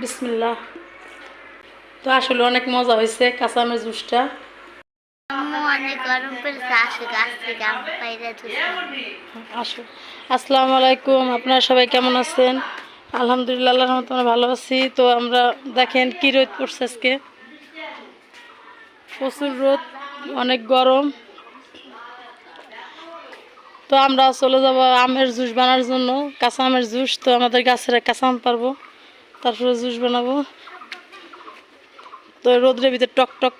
বিসমিল্লাহ। তো আসলে অনেক মজা হয়েছে কাঁচা আমের জুসটা আসসালামু আলাইকুম আপনারা সবাই কেমন আছেন? আলহামদুলিল্লাহ আল্লাহর রহমতে আমরা ভালো আছি। তো আমরা দেখেন কি রোদ পড়ছে আজকে। প্রচুর রোদ অনেক গরম। তো আমরা চলে যাব আমের জুস বানার জন্য কাঁচা আমের জুস। তো আমাদের গাছের কাঁচা আম পারব। তারপরে জুস বানাবো। তো রোদ্রের ভিতরে টক টক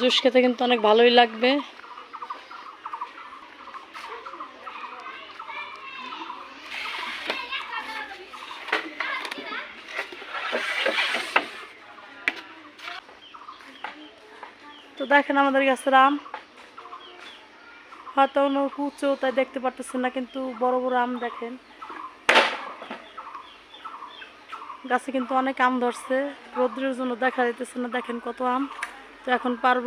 জুস খেতে কিন্তু অনেক ভালোই লাগবে। তো দেখেন আমাদের গাছের আম। হয়তো অনেক উঁচু তাই দেখতে পারতেছেন না, কিন্তু বড় বড় আম দেখেন। গাছে কিন্তু অনেক আম ধরছে। রোদ্রের জন্য দেখা যেতেছে না, দেখেন কত আম। তো এখন পারব।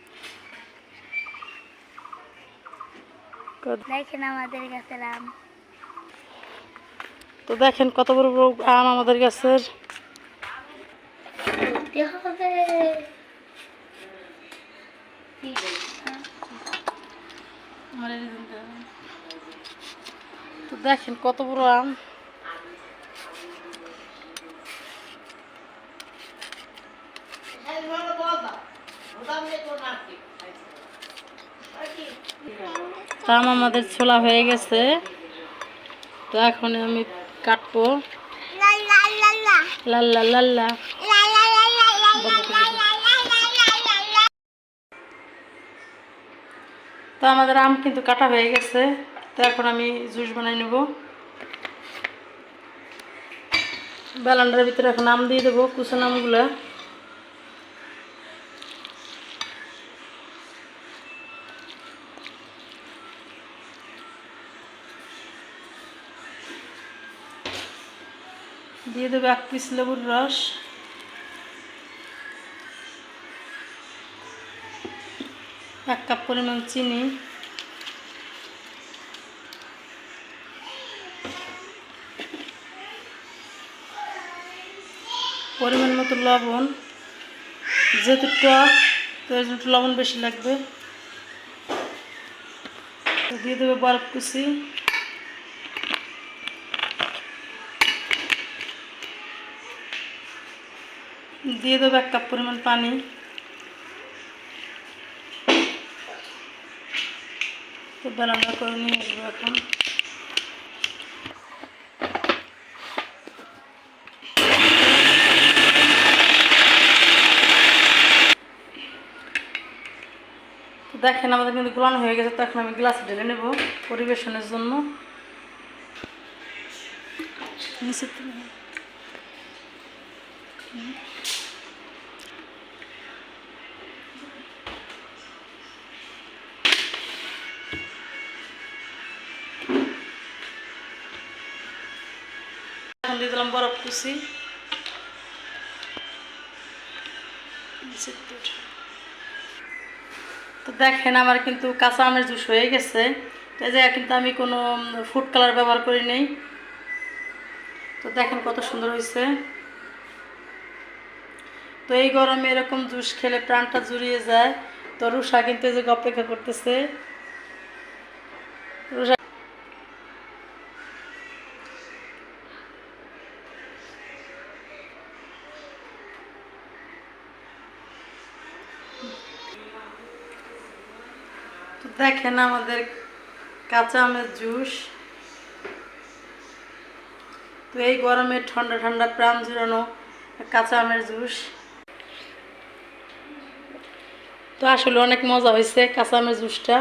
দেখেন আমাদের গাছের আম তো দেখেন কত বড় বড় আম আমাদের গাছের ধরতে হবে তো দেখেন কত বড় আম তো আম আমাদের ছোলা হয়ে গেছে। তো এখন আমি কাটবো। তো আমাদের আম কিন্তু কাটা হয়ে গেছে। তো এখন আমি জুস বানাই নেব। ব্যালান্ডার ভিতরে এখন আম দিয়ে দেবো কুচন আমগুলো। দিয়ে দেবো এক পিস লেবুর রস। এক কাপ পরিমাণ চিনি। পরিমাণ মতো লবণ। যেহেতু টক, তো একটু লবণ বেশি লাগবে। দিয়ে দেবে বরফ কুচি। দিয়ে দেবো এক কাপ পরিমাণ পানি। তো বেলানা করে নিয়ে আসব এখন। দেখেন আমাদের কিন্তু গোলানো হয়ে গেছে, তো এখন আমি গ্লাস ঢেলে নেব পরিবেশনের জন্য। এখন দিয়ে দিলাম বরফ কুচি। তো দেখেন আমার কিন্তু কাঁচা আমের জুস হয়ে গেছে। এই জায়গায় কিন্তু আমি কোনো ফুড কালার ব্যবহার করি নেই। তো দেখেন কত সুন্দর হয়েছে। তো এই গরমে এরকম জুস খেলে প্রাণটা জুড়িয়ে যায়। তো রুষা কিন্তু এই যে অপেক্ষা করতেছে। দেখেন আমাদের কাঁচা আমের জুস। তো এই গরমে ঠান্ডা ঠান্ডা প্রাণ জুড়ানো কাঁচা আমের জুস। তো আসলে অনেক মজা হয়েছে কাঁচামের জুসটা